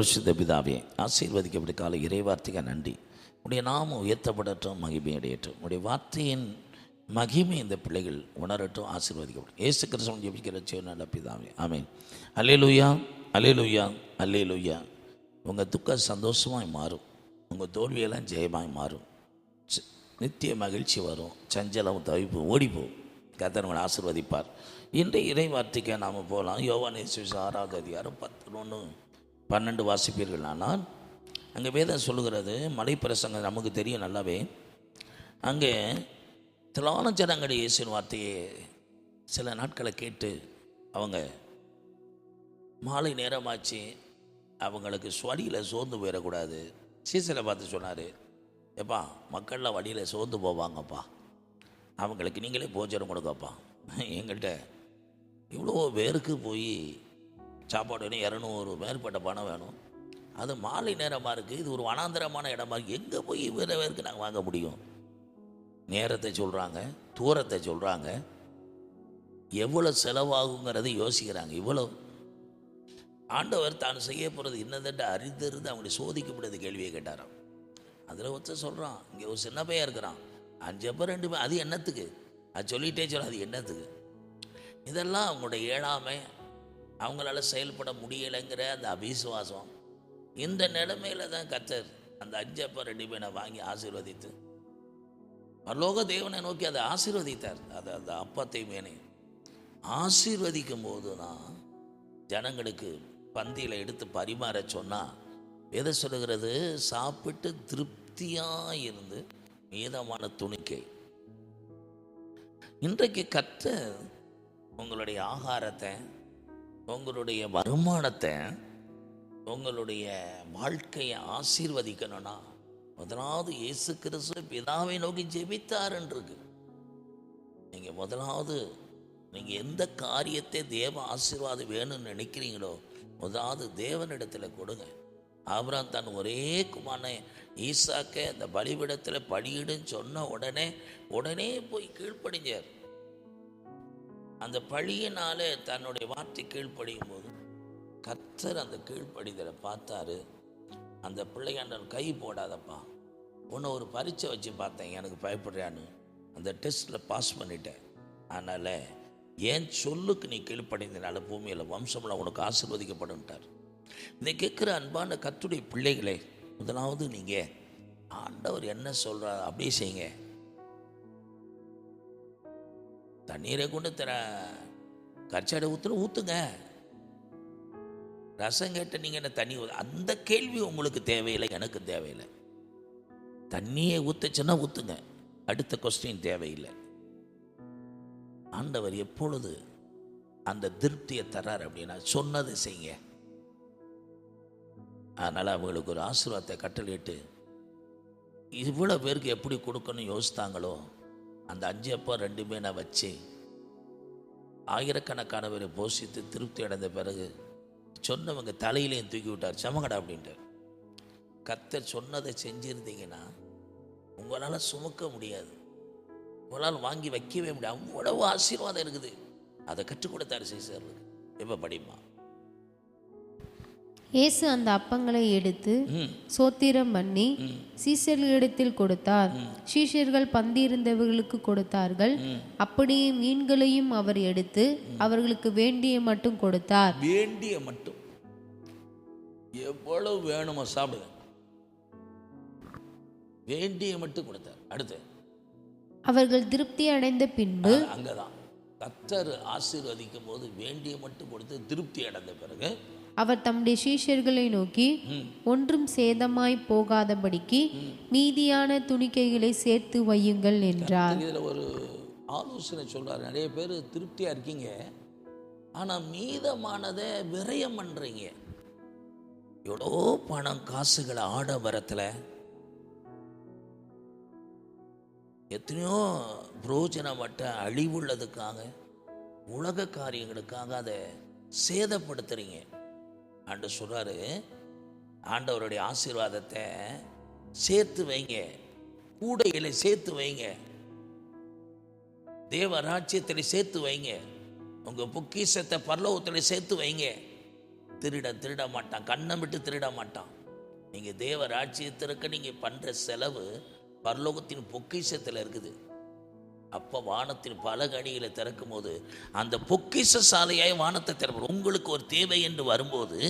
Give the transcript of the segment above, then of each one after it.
பரிசுத்த பிதாவே ஆசீர்வதிக்கப்பட்ட கால இறைவார்த்தைக்கு நன்றி. உடைய நாமம் உயர்த்தப்படட்டும் மகிமை அடையட்டும் உடைய வார்த்தையின் மகிமை இந்த பிள்ளைகள் உணரட்டும் ஆசீர்வதிக்கப்படும். ஏசு கிருஷ்ணன் ஜெபிக்கிற நல்ல பிதாவே ஆமென். அல்லேலூயா அல்லேலூயா லுய்யா உங்கள் துக்கம் சந்தோஷமாய் மாறும். உங்கள் தோல்வியெல்லாம் ஜெயமாய் மாறும். ச- நித்திய மகிழ்ச்சி வரும். சஞ்சலம் தவிப்பு ஓடிப்போம். கத்தனவன் ஆசிர்வதிப்பார் ஆசீர்வதிப்பார். இன்றைய இறை வார்த்தைக்கு நாம் போகலாம். யோவான் ஆறாவது அதிகாரம் பத்து ஒன்று பன்னெண்டு வாசிப்பீர்கள். ஆனால் அங்கே வேதம் சொல்லுகிறது மலைப்பிரசங்கம் நமக்கு தெரியும் நல்லாவே. அங்கே திலான ஜனங்களுடைய இயேசுவின் வார்த்தையை சில நாட்களை கேட்டு அவங்க மாலை நேரமாச்சு அவங்களுக்கு வழியில் சோர்ந்து போயிடக்கூடாது. சீசரை பார்த்து சொன்னார் எப்பா மக்கள்லாம் வழியில் சோர்ந்து போவாங்கப்பா. அவங்களுக்கு நீங்களே போஜனம் கொடுக்கப்பா எங்கள்கிட்ட இவ்வளோ பேருக்கு போய் சாப்பாடு வேணும் இரநூறு மேற்பட்ட பணம் வேணும். அது மாலை நேரமாக இருக்குது இது ஒரு வனாந்தரமான இடமா இருக்குது எங்கே போய் வேறு பேருக்கு நாங்கள் வாங்க முடியும்? நேரத்தை சொல்கிறாங்க தூரத்தை சொல்கிறாங்க எவ்வளோ செலவாகுங்கிறதை யோசிக்கிறாங்க. இவ்வளோ ஆண்டவர் தான் செய்ய போகிறது இன்னதென்று அறிந்திருந்து அவங்களை சோதிக்கப்படாத கேள்வியை கேட்டாராம். அதில் ஒருத்தர் சொல்கிறான் இங்கே ஒரு சின்ன பையன் இருக்கிறான். அஞ்சு ரெண்டுமே ரெண்டு பேர் அது என்னத்துக்கு? அது சொல்லிட்டே சொல்ல அது என்னத்துக்கு? இதெல்லாம் அவங்களோட ஏழாமை அவங்களால செயல்பட முடியலைங்கிற அந்த அபிசுவாசம் இந்த நிலைமையில தான் கத்தர் அந்த அஞ்சப்ப ரெண்டு பேரை வாங்கி ஆசீர்வதித்து பரலோக தேவனை நோக்கி அதை ஆசீர்வதித்தார். அது அந்த அப்பத்தை மேனே. ஆசீர்வதிக்கும் போது தான் ஜனங்களுக்கு பந்தியில் எடுத்து பரிமாற சொன்னால் எதை சொல்லுகிறது? சாப்பிட்டு திருப்தியாக இருந்து மீதமான துணிக்கை. இன்றைக்கு கற்ற உங்களுடைய ஆகாரத்தை உங்களுடைய வருமானத்தை உங்களுடைய வாழ்க்கையை ஆசீர்வதிக்கணும்னா முதலாவது இயேசு கிறிஸ்து பிதாவை நோக்கி ஜெபித்தாருன்றிருக்கு நீங்கள் முதலாவது நீங்கள் எந்த காரியத்தை தேவ ஆசீர்வாதம் வேணும்னு நினைக்கிறீங்களோ முதலாவது தேவனிடத்தில் கொடுங்க. அப்புறம் தன் ஒரே குமாரனை ஈசாக்கை அந்த பலிபிடத்தில் பலியிடுன்னு சொன்ன உடனே உடனே போய் கீழ்ப்படிஞ்சார். அந்த பழியினாலே தன்னுடைய வார்த்தை கீழ்ப்படியும் போது கத்தர் அந்த கீழ்ப்படிதலை பார்த்தாரு. அந்த பிள்ளையாண்டன் கை போடாதப்பா. உன்னை ஒரு பரீட்சை வச்சு பார்த்தேன் எனக்கு பயப்படுறியான்னு. அந்த டெஸ்ட்டில் பாஸ் பண்ணிட்டேன். அதனால் ஏன் சொல்லுக்கு நீ கீழ்ப்படைந்தனால பூமியில் வம்சம்லாம் உனக்கு ஆசிர்வதிக்கப்படும்ட்டார். இதை கேட்குற அன்பான கத்துடைய பிள்ளைகளே முதலாவது நீங்கள் ஆண்டவர் என்ன சொல்கிறார் அப்படியே செய்யுங்க. தண்ணீரை கொண்டு தர. கச்சாடை ஊற்றுன ஊற்றுங்க ரசம் கேட்ட நீங்கள் என்ன தண்ணி அந்த கேள்வி உங்களுக்கு தேவையில்லை எனக்கு தேவையில்லை. தண்ணியை ஊற்றுச்சுன்னா ஊற்றுங்க அடுத்த கொஸ்டின் தேவையில்லை. ஆண்டவர் எப்பொழுது அந்த திருப்தியை தர்றார் அப்படின்னா சொன்னதை செய்யுங்க. அதனால் அவங்களுக்கு ஒரு ஆசீர்வாதத்தை கட்டளையிட்டு இவ்வளோ பேருக்கு எப்படி கொடுக்கணும்னு யோசித்தாங்களோ அந்த அஞ்சு அப்பா ரெண்டுமே நான் வச்சு ஆயிரக்கணக்கான பேரை போஷித்து திருப்தி அடைந்த பிறகு சொன்னவங்க தலையிலையும் தூக்கி விட்டார். சமகடா அப்படின்ட்டு கத்தர் சொன்னதை செஞ்சுருந்தீங்கன்னா உங்களால் சுமக்க முடியாது. உங்களால் வாங்கி வைக்கவே முடியாது. அவ்வளவு ஆசீர்வாதம் இருக்குது. அதை கற்றுக் கொடுத்தாரு சீசருக்கு. எப்போ படிமா இயேசு அந்த அப்பங்களை எடுத்து சோத்திரம் பண்ணி சீஷர்களிடத்தில் கொடுத்தார். சீஷர்கள் பந்தியிருந்தவர்களுக்கு கொடுத்தார்கள். அப்படியே மீன்களையும் அவர் எடுத்து அவர்களுக்கு வேண்டிய மட்டும் கொடுத்தார். வேண்டிய மட்டும். எவ்வளவு வேணுமோ சாப்பிடுங்க வேண்டிய மட்டும் கொடுத்தார். அடுத்து. அவர்கள் திருப்தி அடைந்த பின்பு அங்கதான். கத்தர் ஆசீர்வதிக்கும் போது வேண்டிய மட்டும் கொடுத்து திருப்தி அடைந்த பிறகு அவர் தம்முடைய சீஷர்களை நோக்கி ஒன்றும் சேதமாய் போகாதபடிக்கு மீதியான துணிக்கைகளை சேர்த்து வையுங்கள் என்றார். இதில் ஒரு ஆலோசனை சொல்றாரு. நிறைய பேர் திருப்தியாக இருக்கீங்க. ஆனால் மீதமானதை விரயம் பண்ணுறீங்க எவ்வளோ பணம் காசுகளை ஆடம்பரத்தில். எத்தனையோ புரோஜனமற்ற அழிவுள்ளதுக்காக உலக காரியங்களுக்காக அதை சேதப்படுத்துறீங்க. ஆண்டு சொல்கிறாரு ஆண்டவருடைய ஆசீர்வாதத்தை சேர்த்து வைங்க கூடைகளை சேர்த்து வைங்க தேவ ராஜ்யத்தில் சேர்த்து வைங்க உங்கள் பொக்கிஷத்தை பரலோகத்தில் சேர்த்து வைங்க. திருட திருட மாட்டான் கண்ணை விட்டு திருட மாட்டான். நீங்கள் தேவ ராஜ்யத்திற்கு நீங்கள் பண்ணுற செலவு பரலோகத்தின் பொக்கிஷத்தில் இருக்குது. அப்போ வானத்தில் பல கடிகளை திறக்கும் போது அந்த பொக்கிஷ சாலையாய் வானத்தை திறப்போம் உங்களுக்கு ஒரு தேவை என்று வரும்போது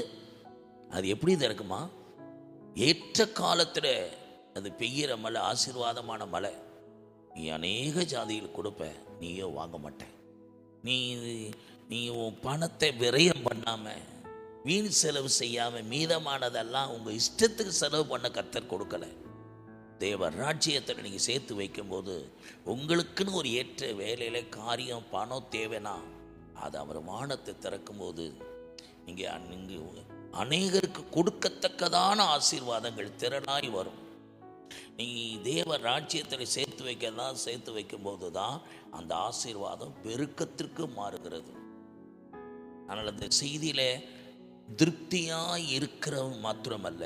அது எப்படி திறக்குமா? ஏற்ற காலத்தில் அது பெய்கிற மழை ஆசீர்வாதமான மலை. நீ அநேக ஜாதியில் கொடுப்ப நீயோ வாங்க மாட்ட நீ நீ உன் பணத்தை விரயம் பண்ணாமல் வீண் செலவு செய்யாமல் மீதமானதெல்லாம் உங்கள் இஷ்டத்துக்கு செலவு பண்ண கத்தர் கொடுக்கல. தேவ ராஜ்யத்தில் நீங்கள் சேர்த்து வைக்கும்போது உங்களுக்குன்னு ஒரு ஏற்ற வேலையில் காரியம் பணம் தேவைன்னா அது அவர் வானத்தை திறக்கும்போது நீங்கள் இங்கு அநேகருக்கு கொடுக்கத்தக்கதான ஆசீர்வாதங்கள் திறனாய் வரும். நீ தேவ ராஜ்யத்தில் சேர்த்து வைக்கதான் சேர்த்து வைக்கும்போது தான் அந்த ஆசீர்வாதம் பெருக்கத்திற்கு மாறுகிறது. அதனால் இந்த செய்தியில் திருப்தியாக இருக்கிறவன் மாத்திரமல்ல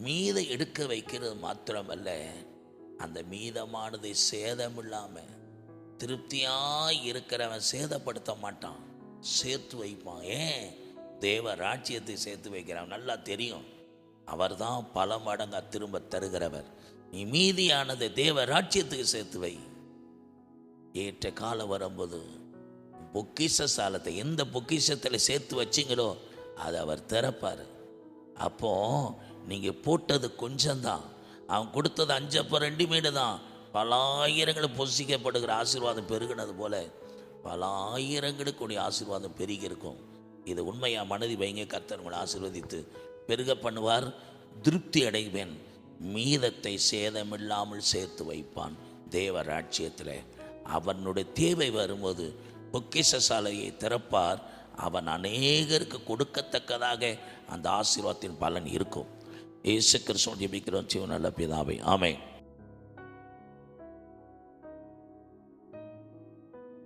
மீதை எடுக்க வைக்கிறது மாத்திரமல்ல அந்த மீதமானதை சேதமில்லாமல் திருப்தியாக இருக்கிறவன் சேதப்படுத்த மாட்டான். சேர்த்து வைப்பான். ஏன்? தேவ ராஜ்யத்தை சேர்த்து வைக்கிறான் நல்லா தெரியும். அவர் தான் பல மடங்காக திரும்ப தருகிறவர். நீ மீதியானது தேவ ராஜ்யத்துக்கு சேர்த்து வை. ஏற்ற காலம் வரும்போது பொக்கிஷ சாலத்தை எந்த பொக்கிஷத்தில் சேர்த்து வச்சிங்களோ அதை அவர் திறப்பார். அப்போது நீங்கள் போட்டது கொஞ்சம்தான். அவன் கொடுத்தது அஞ்சப்போ ரெண்டு மீடு தான் பல ஆயிரங்கள் பொசிக்கப்படுகிற ஆசீர்வாதம் பெருகினது போல பல ஆயிரங்களுக்குடைய ஆசீர்வாதம் பெருகி இருக்கும் இது உண்மையாக மனதி வைங்க கர்த்தர் உங்களை ஆசீர்வதித்து பெருக பண்ணுவார். திருப்தி அடைவேன். மீதத்தை சேதமில்லாமல் சேர்த்து வைப்பான். தேவ ராட்சியத்தில் அவனுடைய தேவை வரும்போது பொக்கிஷ சாலையை திறப்பார். அவன் அநேகருக்கு கொடுக்கத்தக்கதாக அந்த ஆசீர்வாதத்தின் பலன் இருக்கும். இயேசு கிறிஸ்துவன் ஜெபிக்கிறோம். சிவ நல்ல பிதாவை. ஆமென்.